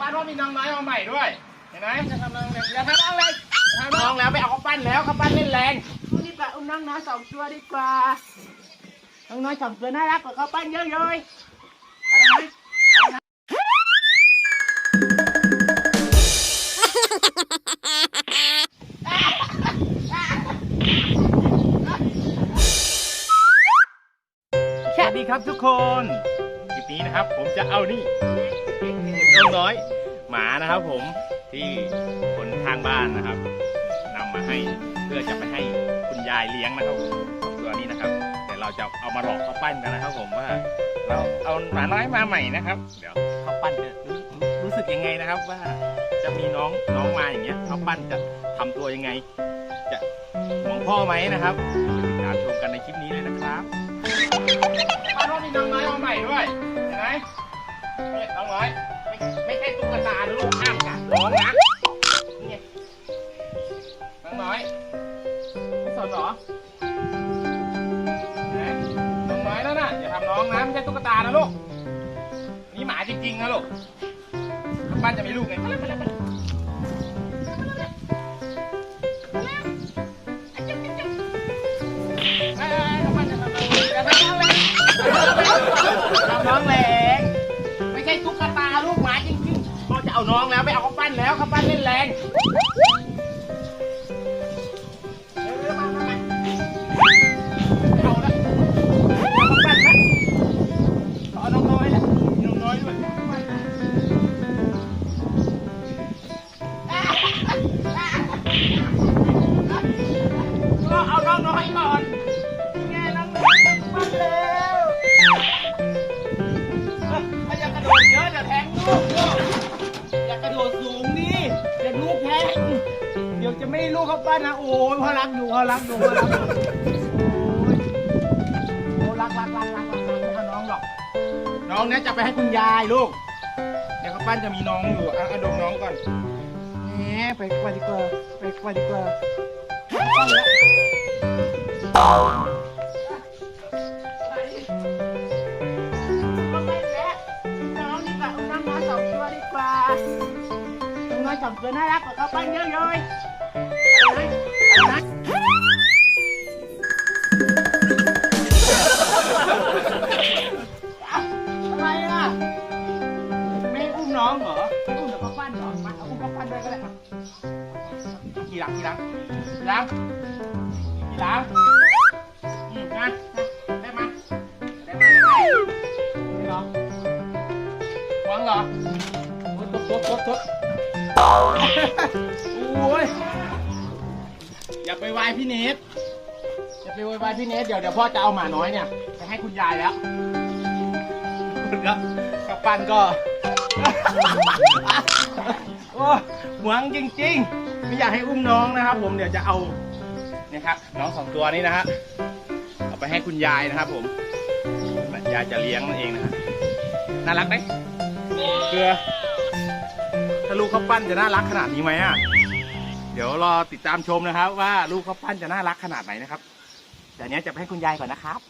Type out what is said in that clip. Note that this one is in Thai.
บ้านว่ามีน้องน้อยมาใหม่ด้วย เห็นไหมจะทำน้องเล็กอย่าทำน้องเล็กทำน้องแล้วไปเอาข้าวปั้นแล้วข้าวปั้นเล่นแรงอุ้ดีกว่าอุ้มน้องน้อยสองตัวดีกว่า น้องน้อยสองตัวน่ารักกว่าข้าวปั้นเยอะเลยอะไรไหมสวัสดีครับทุกคนคลิปนี้นะครับ ผมจะเอานี่ น้องน้อย หมานะครับผมที่คนข้างบ้านนะครับนำมาให้เพื่อจะไปให้คุณยายเลี้ยงนะครับตัวนี้นะครับเดี๋ยวเราจะเอามาหลอกข้าวปั้นกันนะครับ ผมว่า เราเอาหมาน้อยมาใหม่นะครับ เดี๋ยวข้าวปั้นจะรู้สึกยังไงนะครับว่าจะมีน้องน้องมาอย่างเงี้ยข้าวปั้นจะทำตัวยังไง จะห่วงพ่อไหมนะครับติดตามชมกันในคลิปนี้เลยนะครับ สนเหรอเห็นไหมน้องน้อยแล้วนะอย่าทำน้องนะไม่ใช่ตุ๊กตานะลูก นี่หมาจริงๆนะลูกบ้านจะมีลูกไงมาแล้วมาแล้วมาแล้วเอ้ยเอ้ยน้องบ้านจ กระโดดสูงนี่เดี๋ยวลูกแทงเดี๋ยวจะไม่ให้ลูกเข้าบ้านนะโอ้ยพ่อรักอยู่พ่อรักอยู่พ่อรักอยู่โอ้ยโอ้รักรักรักรักรักรักไม่เอาน้องหรอก น้องเนี่ยจะไปให้คุณยายลูก เดี๋ยวเข้าบ้านจะมีน้องอยู่อะเอาดมน้องก่อนแหมไปกว่าดีกว่าไปกว่าดีกว่า น้องน้อยสองตัวน่ารักกว่าเขาบ้านเยอะเลยอะไรนะอะไรนะอะไรอะไม่อุ้มน้องเหรอไม่อุ้มเดี๋ยวเข้าบ้นเหรอมาเอาอุ้มเข้าบ้นด้วยก็ได้กี่หลังกี่หลังกี่หลังกี่หลังอืมมาได้มาได้มาได้มาได้เหรอหวังเหรอโอ้ยตุ๊บตุ๊บตุ๊บตุ๊บ โอ้ยอย่าไปวายพี่เนทอย่าไปวายวายพี่เนทเดี๋ยวเดี๋ยวพ่อจะเอาหมาน้อยเนี่ยไปให้คุณยายแล้วคุณก็กับปั้นก็ โอ้หวงจริงๆ ไม่อยากให้อุ้มน้องนะครับ ผมเดี๋ยวจะเอาเนี่ยครับน้องสองตัวนี้นะฮะเอาไปให้คุณยายนะครับ ผมยายจะเลี้ยงมันเองนะฮะน่ารักไหมเกลือ ถ้าลูกเขาวปั้นจะน่ารักขนาดนี้ไหมอะ เดี๋ยวรอติดตามชมนะครับ ว่าลูกเขาวปั้นจะน่ารักขนาดไหนนะครับแต่เนี้ยจะไปให้คุณยายก่อนนะครับ